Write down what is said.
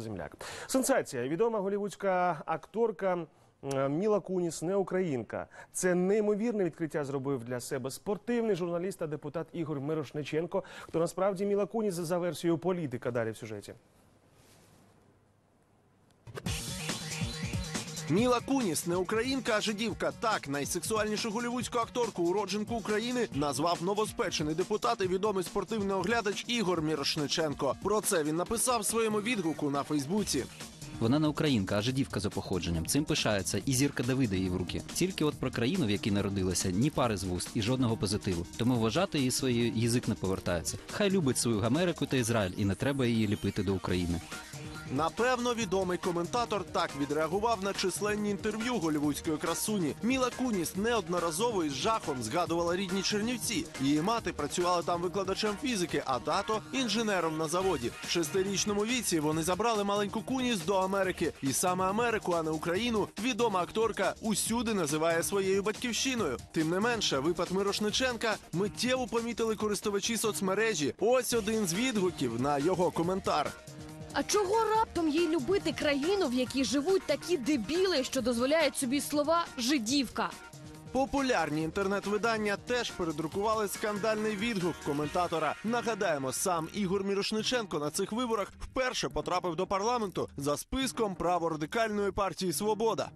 земляк. Сенсація. Відома голівудська акторка. Міла Куніс не українка. Це неймовірне відкриття зробив для себе спортивний журналіст та депутат Ігор Мирошниченко. Хто насправді Міла Куніс за версією політика. Далі в сюжеті. Міла Куніс не українка, а жидівка. Так найсексуальнішу голівудську акторку, уродженку України, назвав новоспечений депутат і відомий спортивний оглядач Ігор Мірошниченко. Про це він написав в своєму відгуку на Фейсбуці. Вона не українка, а жидівка за походженням. Цим пишається і зірка Давида її в руки. Тільки от про країну, в якій народилася, ні пари з вуст і жодного позитиву. Тому вважати її своєю язик не повертається. Хай любить свою Америку та Ізраїль, і не треба її ліпити до України. Напевно, відомий коментатор так відреагував на численні інтерв'ю голівудської красуні. Міла Куніс неодноразово із жахом згадувала рідні Чернівці. Її мати працювала там викладачем фізики, а тато інженером на заводі. В шестирічному віці вони забрали маленьку Куніс до Америки, і саме Америку, а не Україну, відома акторка усюди називає своєю батьківщиною. Тим не менше, випад Мирошниченка миттєво помітили користувачі соцмережі. Ось один з відгуків на його коментар. А чого раптом їй любити країну, в якій живуть такі дебіли, що дозволяють собі слова жидівка? Популярні інтернет-видання теж передрукували скандальний відгук коментатора. Нагадаємо, сам Ігор Мірошниченко на цих виборах вперше потрапив до парламенту за списком праворадикальної партії Свобода.